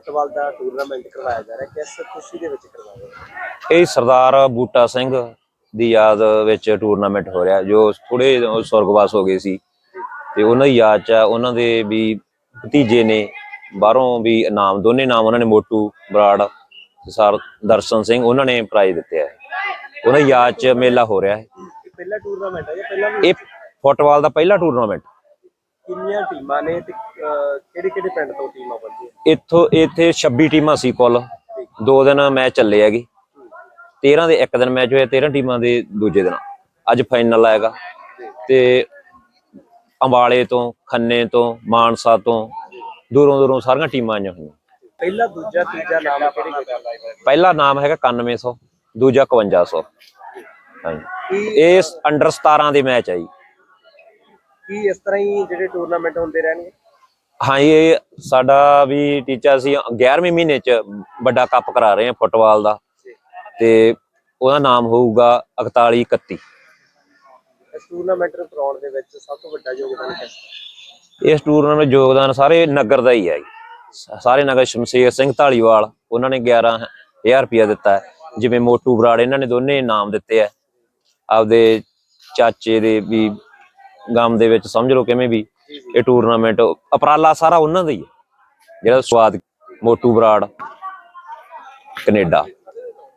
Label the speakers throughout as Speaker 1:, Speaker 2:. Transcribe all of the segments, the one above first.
Speaker 1: Football ਦਾ tournament ਕਰਵਾਇਆ ਜਾ ਰਿਹਾ ਕਿਸ ਖੁਸ਼ੀ ਦੇ ਵਿੱਚ ਕਰਵਾਇਆ ਜਾ
Speaker 2: ਇਹ ਸਰਦਾਰ ਬੂਟਾ ਸਿੰਘ ਦੀ ਯਾਦ ਵਿੱਚ ਟੂਰਨਾਮੈਂਟ ਹੋ ਰਿਹਾ ਜੋ ਥੋੜੇ ਸੁਰਗਵਾਸ ਹੋ ਗਏ ਸੀ। ਤੇ ਉਹਨਾਂ ਦੀ ਯਾਦ ਚ ਉਹਨਾਂ ਦੇ ਵੀ ਭਤੀਜੇ ਨੇ ਬਾਹਰੋਂ ਵੀ ਇਨਾਮ ਦੋਨੇ ਨਾਮ ਉਹਨਾਂ ਨੇ ਮੋਟੂ ਬਰਾੜ ਤੇ ਸਰ ਦਰਸ਼ਨ ਸਿੰਘ ਉਹਨਾਂ ਨੇ ਪ੍ਰਾਈਜ਼ ਦਿੱਤੇ ਆ। ਉਹਨਾਂ ਦੀ ਯਾਦ ਚ ਮੇਲਾ ਹੋ ਰਿਹਾ ਹੈ।
Speaker 1: ਪਹਿਲਾ ਟੂਰਨਾਮੈਂਟ ਹੈ ਜਾਂ ਪਹਿਲਾਂ
Speaker 2: ਇਹ ਫੁੱਟਬਾਲ ਦਾ ਪਹਿਲਾ ਟੂਰਨਾਮੈਂਟ
Speaker 1: ਕਿੰਨੀਆਂ ਟੀਮਾਂ ਨੇ ਤੇ ਕਿਹੜੇ ਕਿਹੜੇ ਪਿੰਡ ਤੋਂ ਟੀਮਾਂ ਪਹੁੰਚੀਆਂ
Speaker 2: ਇੱਥੋਂ ਇੱਥੇ 26 ਟੀਮਾਂ ਸੀ ਕੁੱਲ। ਦੋ ਦਿਨ ਮੈਚ ਚੱਲੇ ਹੈਗੇ। 13 ਦੇ ਇੱਕ ਦਿਨ ਮੈਚ ਹੋਇਆ 13 ਟੀਮਾਂ ਦੇ ਦੂਜੇ ਦਿਨ। ਅੱਜ ਫਾਈਨਲ ਆਏਗਾ। ਤੇ ਅੰਬਾਲੇ ਤੋਂ ਖੰਨੇ ਤੋਂ ਮਾਨਸਾ ਤੋਂ ਦੂਰੋਂ ਦੂਰੋਂ ਸਾਰੀਆਂ ਟੀਮਾਂ ਆਈਆਂ ਹੋਈਆਂ।
Speaker 1: ਪਹਿਲਾ ਦੂਜਾ ਤੀਜਾ ਨਾਮ ਕਿਹੜੇ
Speaker 2: ਪਹਿਲਾ ਨਾਮ ਹੈਗਾ 9100 ਦੂਜਾ 5100 ਹਾਂਜੀ। ਇਹ ਅੰਡਰ 17 ਦੇ ਮੈਚ ਆ ਜੀ।
Speaker 1: ਕੀ ਇਸ ਤਰ੍ਹਾਂ ਹੀ ਜਿਹੜੇ ਟੂਰਨਾਮੈਂਟ ਹੁੰਦੇ ਰਹਿਣਗੇ?
Speaker 2: ਹਾਂ ਇਹ ਸਾਡਾ ਵੀ ਟੀਚਾ ਸੀ 11ਵੇਂ ਮਹੀਨੇ ਚ ਵੱਡਾ ਕੱਪ ਕਰਾ ਰਹੇ ਹਾਂ ਫੁੱਟਬਾਲ ਦਾ। ਤੇ ਉਹਦਾ ਨਾਮ ਹੋਊਗਾ 41 31
Speaker 1: ਇਸ ਟੂਰਨਾਮੈਂਟ ਨੂੰ ਕਰਾਉਣ ਦੇ ਵਿੱਚ ਸਭ ਤੋਂ ਵੱਡਾ ਯੋਗਦਾਨ ਕਿਸ ਦਾ
Speaker 2: ਇਸ ਟੂਰਨਾਮੈਂਟ ਯੋਗਦਾਨ ਸਾਰੇ ਨਗਰ ਦਾ ਹੀ ਹੈ ਜੀ। ਸਾਰੇ ਨਗਰ ਸ਼ਮਸ਼ੇਰ ਸਿੰਘ ਢਾਲੀਵਾਲ ਉਹਨਾਂ ਨੇ 11000 ਰੁਪਇਆ ਦਿੱਤਾ ਹੈ। ਜਿਵੇਂ ਮੋਟੂ ਬਰਾੜ ਇਹਨਾਂ ਨੇ ਦੋਨੇ ਇਨਾਮ ਦਿੱਤੇ ਆ ਆਪਦੇ ਚਾਚੇ ਦੇ ਵੀ ਗਮ ਦੇ ਵਿੱਚ ਸਮਝ ਲਓ ਕਿਵੇਂ ਵੀ, ਇਹ ਟੂਰਨਾਮੈਂਟ ਅਪਰਾਲਾ ਸਾਰਾ ਉਹਨਾਂ ਦਾ ਹੀ ਹੈ। ਜਿਹੜਾ ਸਵਾਦ ਮੋਟੂ ਬਰਾੜ, ਕੈਨੇਡਾ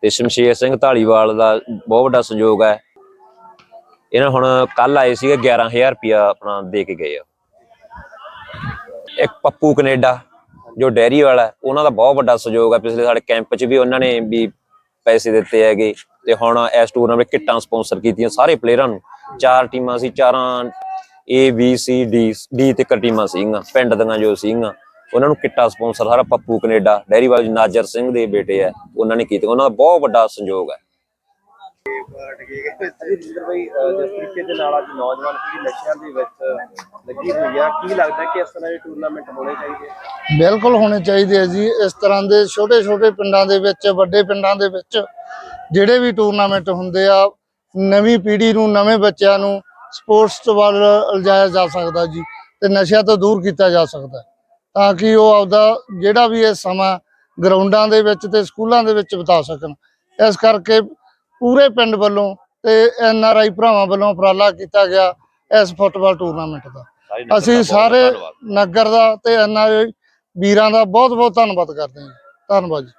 Speaker 2: ਤੇ ਸ਼ਮਸ਼ੇਰ ਸਿੰਘ ਢਾਲੀਵਾਲ ਦਾ ਬਹੁਤ ਵੱਡਾ ਸਹਿਯੋਗ ਹੈ। ਇਹਨਾਂ ਹੁਣ ਕੱਲ ਆਏ ਸੀਗੇ 11000 ਰੁਪਇਆ ਆਪਣਾ ਦੇ ਕੇ ਗਏ ਆ। ਇੱਕ ਪੱਪੂ ਕੈਨੇਡਾ, ਜੋ ਡੈਰੀ ਵਾਲਾ, ਉਹਨਾਂ ਦਾ ਬਹੁਤ ਵੱਡਾ ਸਹਿਯੋਗ ਹੈ। ਪਿਛਲੇ ਸਾਡੇ ਕੈਂਪ 'ਚ ਵੀ ਉਹਨਾਂ ਨੇ ਵੀ ਪੈਸੇ ਦਿੱਤੇ ਹੈਗੇ ਤੇ ਹੁਣ ਇਸ ਟੂਰਨਾਮੈਂਟ ਕਿੱਟਾਂ ਸਪਾਂਸਰ ਕੀਤੀਆਂ ਸਾਰੇ ਪਲੇਅਰਾਂ ਨੂੰ। ਚਾਰ ਟੀਮਾਂ ਸੀ, ਚਾਰਾਂ A, B, C, D D ਤੱਕ ਟੀਮਾਂ ਸੀਗੀਆਂ, ਪਿੰਡ ਦੀਆਂ ਜੋ ਸੀਗੀਆਂ। ਉਹਨਾਂ ਨੂੰ ਕਿੱਟਾਂ ਸਪਾਂਸਰ ਸਾਰਾ ਪੱਪੂ ਕੈਨੇਡਾ ਡੈਰੀ ਵਾਲੇ ਨਾਜਰ ਸਿੰਘ ਦੇ ਬੇਟੇ ਆ, ਉਹਨਾਂ ਨੇ ਕੀਤੇ ਉਹਨਾਂ ਦਾ ਬਹੁਤ ਵੱਡਾ ਸੰਯੋਗ ਹੈ
Speaker 1: ਜਿੰਦਰ ਭਾਈ ਜਿਸ ਤਰੀਕੇ ਦੇ ਨਾਲ ਅੱਜ ਨੌਜਵਾਨ ਪੀੜ੍ਹੀ ਨਸ਼ਿਆਂ ਦੇ ਵਿੱਚ ਲੱਗੀ ਹੋਈ ਆ। ਕੀ ਲੱਗਦਾ ਕਿ ਇਸ ਤਰ੍ਹਾਂ ਦੇ ਟੂਰਨਾਮੈਂਟ ਹੋਣੇ ਚਾਹੀਦੇ
Speaker 3: ਬਿਲਕੁਲ ਹੋਣੇ ਚਾਹੀਦੇ ਆ ਜੀ। ਇਸ ਤਰ੍ਹਾਂ ਦੇ ਛੋਟੇ ਛੋਟੇ ਪਿੰਡਾਂ ਦੇ ਵਿੱਚ, ਵੱਡੇ ਪਿੰਡਾਂ ਦੇ ਵਿੱਚ, ਜਿਹੜੇ ਵੀ ਟੂਰਨਾਮੈਂਟ ਹੁੰਦੇ ਆ ਨਵੀਂ ਪੀੜ੍ਹੀ ਨੂੰ ਨਵੇਂ ਬੱਚਿਆਂ ਨੂੰ ਸਪੋਰਟਸ ਵੱਲ ਲਿਜਾਇਆ ਜਾ ਸਕਦਾ ਜੀ ਤੇ ਨਸ਼ਿਆਂ ਤੋਂ ਦੂਰ ਕੀਤਾ ਜਾ ਸਕਦਾ ਤਾਂ ਕਿ ਉਹ ਆਪਦਾ ਜਿਹੜਾ ਵੀ ਇਹ ਸਮਾਂ ਗਰਾਊਂਡਾਂ ਦੇ ਵਿੱਚ ਤੇ ਸਕੂਲਾਂ ਦੇ ਵਿੱਚ ਬਿਤਾ ਸਕਣ। ਇਸ ਕਰਕੇ ਪੂਰੇ ਪਿੰਡ ਵੱਲੋਂ ਤੇ ਐਨ ਆਰ ਆਈ ਭਰਾਵਾਂ ਵੱਲੋਂ ਉਪਰਾਲਾ ਕੀਤਾ ਗਿਆ ਇਸ ਫੁੱਟਬਾਲ ਟੂਰਨਾਮੈਂਟ ਦਾ। ਅਸੀਂ ਸਾਰੇ ਨਗਰ ਦਾ ਤੇ ਐਨ ਆਰ ਆਈ ਵੀਰਾਂ ਦਾ ਬਹੁਤ ਬਹੁਤ ਧੰਨਵਾਦ ਕਰਦੇ ਹਾਂ। ਧੰਨਵਾਦ ਜੀ।